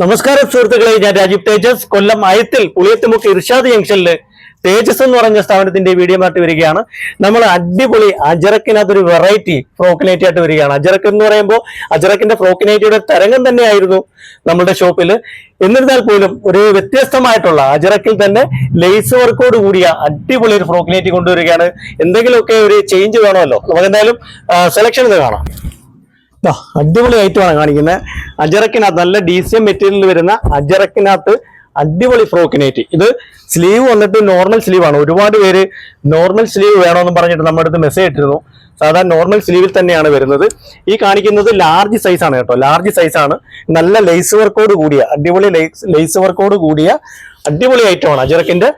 നമസ്കാരം സുഹൃത്തുക്കളെ. ഞാൻ രാജീവ് തേജസ്. കൊല്ലം അയത്തിൽ പുളിയത്തുമുക്ക് ഇർഷാദ് ജംഗ്ഷനിൽ തേജസ് എന്ന് പറഞ്ഞ സ്ഥാപനത്തിന്റെ വീഡിയോ ആയിട്ട് വരികയാണ്. നമ്മൾ അടിപൊളി അജറക്കിനകത്തൊരു വെറൈറ്റി ഫ്രോക്കിനൈറ്റി ആയിട്ട് വരികയാണ്. അജറക്ക് എന്ന് പറയുമ്പോൾ അജറക്കിന്റെ ഫ്രോക്കിനൈറ്റിയുടെ തരംഗം തന്നെയായിരുന്നു നമ്മുടെ ഷോപ്പിൽ എന്നിരുന്നാൽ പോലും ഒരു വ്യത്യസ്തമായിട്ടുള്ള അജറക്കിൽ തന്നെ ലേസ് വർക്കോട് കൂടിയ അടിപൊളി ഒരു ഫ്രോക്കിനൈറ്റി കൊണ്ടുവരികയാണ്. എന്തെങ്കിലുമൊക്കെ ഒരു ചേഞ്ച് വേണമല്ലോ. നമുക്ക് എന്തായാലും സെലക്ഷൻ ഇത് കാണാം. ദാ, അടിപൊളി ഐറ്റമാണ് കാണിക്കുന്നത് അജറക്കിനകത്ത് നല്ല ഡി സി എം മെറ്റീരിയൽ വരുന്ന അജറക്കിനകത്ത് അടിപൊളി ഫ്രോക്കിനേറ്റ് ഇത് സ്ലീവ് വന്നിട്ട് നോർമൽ സ്ലീവ് ആണ്. ഒരുപാട് പേര് നോർമൽ സ്ലീവ് വേണമെന്ന് പറഞ്ഞിട്ട് നമ്മുടെ അടുത്ത് മെസ്സേജ് ഇട്ടിരുന്നു. സാധാരണ നോർമൽ സ്ലീവിൽ തന്നെയാണ് വരുന്നത്. ഈ കാണിക്കുന്നത് ലാർജ് സൈസ് ആണ് കേട്ടോ. ലാർജ് സൈസ് ആണ്. നല്ല ലേസ് വർക്കോട് കൂടിയ അടിപൊളി ലേസ് വർക്കോട് കൂടിയ അടിപൊളി ഐറ്റമാണ് അജറക്കിന്റെ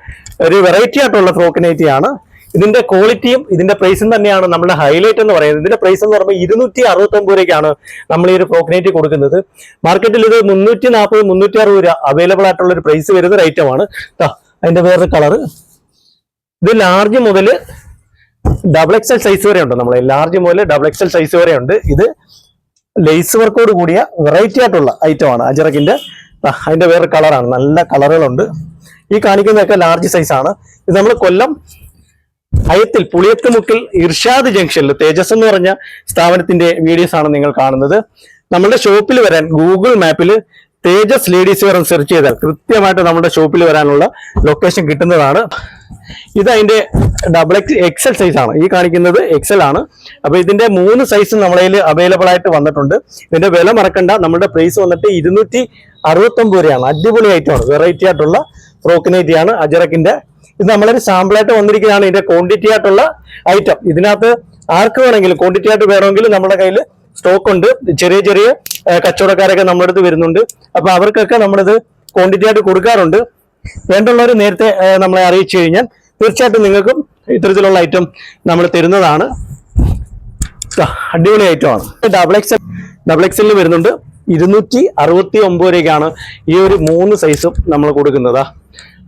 ഒരു വെറൈറ്റി ആയിട്ടുള്ള ഫ്രോക്കിനേറ്റി ആണ്. ഇതിന്റെ ക്വാളിറ്റിയും ഇതിന്റെ പ്രൈസും തന്നെയാണ് നമ്മുടെ ഹൈലൈറ്റ് എന്ന് പറയുന്നത്. ഇതിന്റെ പ്രൈസ് എന്ന് പറയുമ്പോൾ ഇരുന്നൂറ്റി അറുപത്തൊമ്പത് രൂപയ്ക്കാണ് നമ്മൾ ഈ ഒരു പ്രോഗ്നേറ്റ് കൊടുക്കുന്നത്. മാർക്കറ്റിൽ ഇത് മുന്നൂറ്റി നാൽപ്പത് മുന്നൂറ്റി അറുപത് രൂപ അവൈലബിൾ ആയിട്ടുള്ള ഒരു പ്രൈസ് വരുന്ന ഒരു ഐറ്റമാണ് അതിന്റെ വേറൊരു കളർ ഇത് ലാർജ് മുതൽ ഡബിൾ എക്സൽ സൈസ് വരെ ഉണ്ട് നമ്മൾ ലാർജ് മുതൽ ഡബിൾ എക്സൽ സൈസ് വരെ ഉണ്ട്. ഇത് ലേസ് വർക്കോട് കൂടിയ വെറൈറ്റി ആയിട്ടുള്ള ഐറ്റമാണ് അജറക്കിന്റെ. അതിന്റെ വേറെ കളറാണ് നല്ല കളറുകളുണ്ട് ഈ കാണിക്കുന്നതൊക്കെ ലാർജ് സൈസ് ആണ്. ഇത് നമ്മൾ കൊല്ലം അയത്തിൽ പുളിയത്തുമുക്കിൽ ഇർഷാദ് ജംഗ്ഷനിൽ തേജസ് എന്ന് പറഞ്ഞ സ്ഥാപനത്തിന്റെ വീഡിയോസ് ആണ് നിങ്ങൾ കാണുന്നത്. നമ്മുടെ ഷോപ്പിൽ വരാൻ ഗൂഗിൾ മാപ്പിൽ തേജസ് ലേഡീസ് വെയർ സെർച്ച് ചെയ്താൽ കൃത്യമായിട്ട് നമ്മുടെ ഷോപ്പിൽ വരാനുള്ള ലൊക്കേഷൻ കിട്ടുന്നതാണ്. ഇത് അതിന്റെ ഡബിൾ എക്സ് എക്സൽ സൈസ് ആണ്. ഈ കാണിക്കുന്നത് എക്സൽ ആണ്. അപ്പൊ ഇതിന്റെ മൂന്ന് സൈസ് നമ്മളതിൽ അവൈലബിൾ ആയിട്ട് വന്നിട്ടുണ്ട്. ഇതിന്റെ വില മറക്കണ്ട. നമ്മുടെ പ്രൈസ് വന്നിട്ട് ഇരുന്നൂറ്റി അറുപത്തി ഒമ്പത് രൂപയാണ്. അടിപൊളി ഐറ്റമാണ് വെറൈറ്റി ആയിട്ടുള്ള ഫ്രോക്കിനൈറ്റി ആണ്. അജറക്കിന്റെ ഇത് നമ്മളൊരു സാമ്പിൾ ആയിട്ട് വന്നിരിക്കുന്നതാണ് ഇതിന്റെ ക്വാണ്ടിറ്റി ആയിട്ടുള്ള ഐറ്റം ഇതിനകത്ത് ആർക്ക് വേണമെങ്കിലും ക്വാണ്ടിറ്റി ആയിട്ട് വേണമെങ്കിലും നമ്മുടെ കയ്യിൽ സ്റ്റോക്ക് ഉണ്ട്. ചെറിയ ചെറിയ കച്ചവടക്കാരൊക്കെ നമ്മുടെ അടുത്ത് വരുന്നുണ്ട്. അപ്പൊ അവർക്കൊക്കെ നമ്മളിത് ക്വാണ്ടിറ്റി ആയിട്ട് കൊടുക്കാറുണ്ട്. വേണ്ടുള്ളവർ നേരത്തെ നമ്മളെ അറിയിച്ചു കഴിഞ്ഞാൽ തീർച്ചയായിട്ടും നിങ്ങൾക്കും ഇത്തരത്തിലുള്ള ഐറ്റം നമ്മൾ തരുന്നതാണ്. അടിപൊളി ഐറ്റമാണ് ഡബിൾ എക്സൽ ഡബിൾ എക്സ് എല്ലിൽ വരുന്നുണ്ട്. ഇരുന്നൂറ്റി അറുപത്തി ഒമ്പത് രൂപയ്ക്കാണ് ഈ ഒരു മൂന്ന് സൈസും നമ്മൾ കൊടുക്കുന്നത്.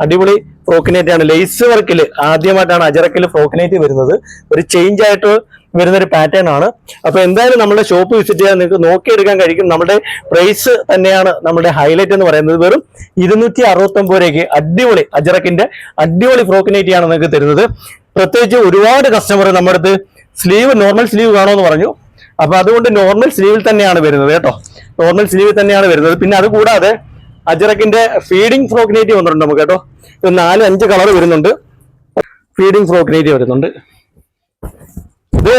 അടിപൊളി ഫ്രോക്കിനേറ്റ് ആണ് ലേസ് വർക്കിൽ ആദ്യമായിട്ടാണ് അജറക്കിൽ ഫ്രോക്കിനേറ്റ് വരുന്നത്. ഒരു ചേഞ്ച് ആയിട്ട് വരുന്ന ഒരു പാറ്റേൺ ആണ്. അപ്പൊ എന്തായാലും നമ്മുടെ ഷോപ്പ് വിസിറ്റ് ചെയ്യാൻ നിങ്ങൾക്ക് നോക്കിയെടുക്കാൻ കഴിക്കും. നമ്മുടെ പ്രൈസ് തന്നെയാണ് നമ്മുടെ ഹൈലൈറ്റ് എന്ന് പറയുന്നത്. വെറും ഇരുന്നൂറ്റി അറുപത്തൊമ്പത് രൂപയ്ക്ക് അടിപൊളി അജറക്കിന്റെ അടിപൊളി ഫ്രോക്കിനേറ്റ് ആണ് നിങ്ങൾക്ക് തരുന്നത്. പ്രത്യേകിച്ച് ഒരുപാട് കസ്റ്റമർ നമ്മുടെ അടുത്ത് സ്ലീവ് നോർമൽ സ്ലീവ് കാണുമെന്ന് പറഞ്ഞു. അപ്പൊ അതുകൊണ്ട് നോർമൽ സ്ലീവിൽ തന്നെയാണ് വരുന്നത് കേട്ടോ. നോർമൽ സ്ലീവിൽ തന്നെയാണ് വരുന്നത്. പിന്നെ അത് കൂടാതെ അജറക്കിന്റെ ഫീഡിംഗ് ഫ്രോഗ്നേറ്റ് വന്നിട്ടുണ്ട് നമുക്ക് കേട്ടോ. ഇത് നാല് അഞ്ച് കളർ വരുന്നുണ്ട്. ഫീഡിംഗ് ഫ്രോഗ്നേറ്റ് വരുന്നുണ്ട്. ഇത്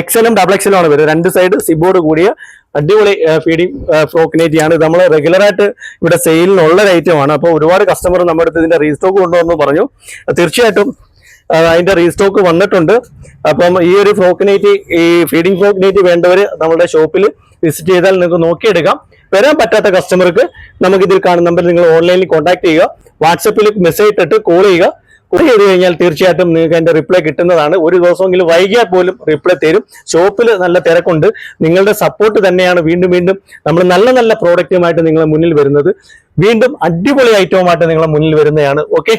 എക്സലും ഡബിൾ എക്സലും ആണ് വരുന്നത്. രണ്ട് സൈഡ് സിബോർഡ് കൂടിയ അടിപൊളി ഫീഡിംഗ് ഫ്രോക്കിനേറ്റി ആണ്. ഇത് നമ്മൾ റെഗുലർ ആയിട്ട് ഇവിടെ സെയിലിനുള്ള ഒരു ഐറ്റം ആണ്. അപ്പോൾ ഒരുപാട് കസ്റ്റമർ നമ്മുടെ അടുത്ത് ഇതിന്റെ റീസ്റ്റോക്ക് കൊണ്ടുവന്നു പറഞ്ഞു. തീർച്ചയായിട്ടും അതിന്റെ റീസ്റ്റോക്ക് വന്നിട്ടുണ്ട്. അപ്പം ഈ ഒരു ഫ്രോക്കിനേറ്റ് ഈ ഫീഡിംഗ് ഫ്രോക്കിനേറ്റ് വേണ്ടവർ നമ്മുടെ ഷോപ്പിൽ വിസിറ്റ് ചെയ്താൽ നിങ്ങൾക്ക് നോക്കിയെടുക്കാം. വരാൻ പറ്റാത്ത കസ്റ്റമർക്ക് നമുക്ക് ഇതിൽ കാണുന്ന നമ്പറിൽ നിങ്ങൾ ഓൺലൈനിൽ കോൺടാക്ട് ചെയ്യുക. വാട്സപ്പിൽ മെസ്സേജ് ഇട്ടിട്ട് കോൾ ചെയ്യുക. കോൾ ചെയ്ത് കഴിഞ്ഞാൽ തീർച്ചയായിട്ടും നിങ്ങൾക്ക് അതിന്റെ റിപ്ലൈ കിട്ടുന്നതാണ്. ഒരു ദിവസമെങ്കിലും വൈകിയാൽ പോലും റിപ്ലൈ തരും. ഷോപ്പിൽ നല്ല തിരക്കുണ്ട്. നിങ്ങളുടെ സപ്പോർട്ട് തന്നെയാണ് വീണ്ടും വീണ്ടും നമ്മൾ നല്ല നല്ല പ്രോഡക്റ്റുമായിട്ട് നിങ്ങളെ മുന്നിൽ വരുന്നത്. വീണ്ടും അടിപൊളി ഐറ്റവുമായിട്ട് നിങ്ങളെ മുന്നിൽ വരുന്നതാണ്. ഓക്കെ